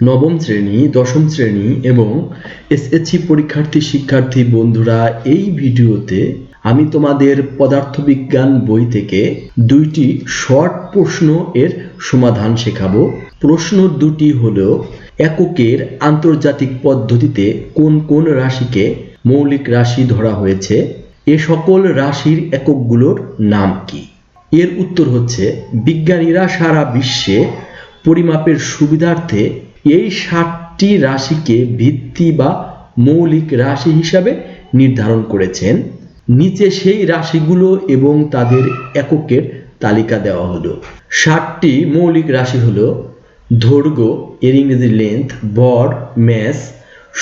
নবম শ্রেণি, দশম শ্রেণি এবং এসএসসি পরীক্ষার্থী শিক্ষার্থী বন্ধুরা, এই ভিডিওতে আমি তোমাদের পদার্থবিজ্ঞান বই থেকে দুইটি শর্ট প্রশ্ন এর সমাধান শেখাবো। প্রশ্ন দুটি হলো, এককের আন্তর্জাতিক পদ্ধতিতে কোন কোন রাশিকে মৌলিক রাশি ধরা হয়েছে? এ সকল রাশির এককগুলোর নাম কি? এর উত্তর হচ্ছে, বিজ্ঞানীরা সারা বিশ্বে পরিমাপের সুবিধার্থে এই ষাটটি রাশিকে ভিত্তি বা মৌলিক রাশি হিসাবে নির্ধারণ করেছেন। নিচে সেই রাশিগুলো এবং তাদের এককের তালিকা দেওয়া হলো। ষাটটি মৌলিক রাশি হলো দৈর্ঘ্য এর ইংরেজি লেন্থ ভর ম্যাস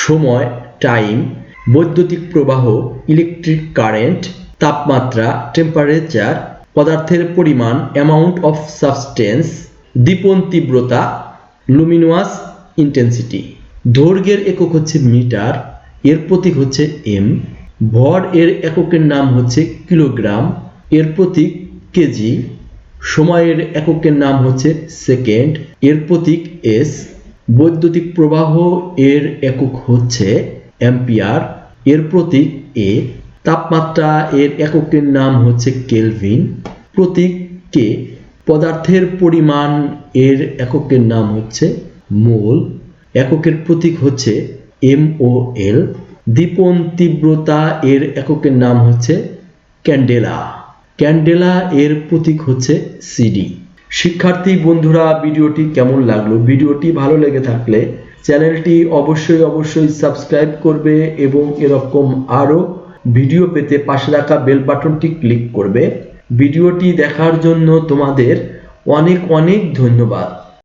সময় টাইম বৈদ্যুতিক প্রবাহ ইলেকট্রিক কারেন্ট তাপমাত্রা টেম্পারেচার পদার্থের পরিমাণ অ্যামাউন্ট অফ সাবস্টেন্স দীপন তীব্রতা লুমিনোয়াস ইন্টেন্সিটি দৈর্ঘ্যের একক হচ্ছে মিটার, এর প্রতীক হচ্ছে এম। ভর এর এককের নাম হচ্ছে কিলোগ্রাম, এর প্রতীক কেজি। সময়ের এককের নাম হচ্ছে সেকেন্ড, এর প্রতীক এস। বৈদ্যুতিক প্রবাহ এর একক হচ্ছে অ্যাম্পিয়ার, এর প্রতীক এ। তাপমাত্রা এর এককের নাম হচ্ছে কেলভিন, প্রতীক কে। পদার্থের পরিমাণ এর এককের নাম হচ্ছে মোল, এককের প্রতীক হচ্ছে এম ও এল দীপন তীব্রতা এর এককের নাম হচ্ছে ক্যান্ডেলা। ক্যান্ডেলা এর প্রতীক হচ্ছে সিডি। শিক্ষার্থী, বন্ধুরা, ভিডিওটি কেমন লাগল? ভিডিওটি ভালো লেগে থাকলে চ্যানেলটি অবশ্যই অবশ্যই সাবস্ক্রাইব করবে এবং এরকম আরও ভিডিও পেতে পাশে রাখা বেল বাটনটি ক্লিক করবে। ভিডিওটি দেখার জন্য তোমাদের অনেক অনেক ধন্যবাদ।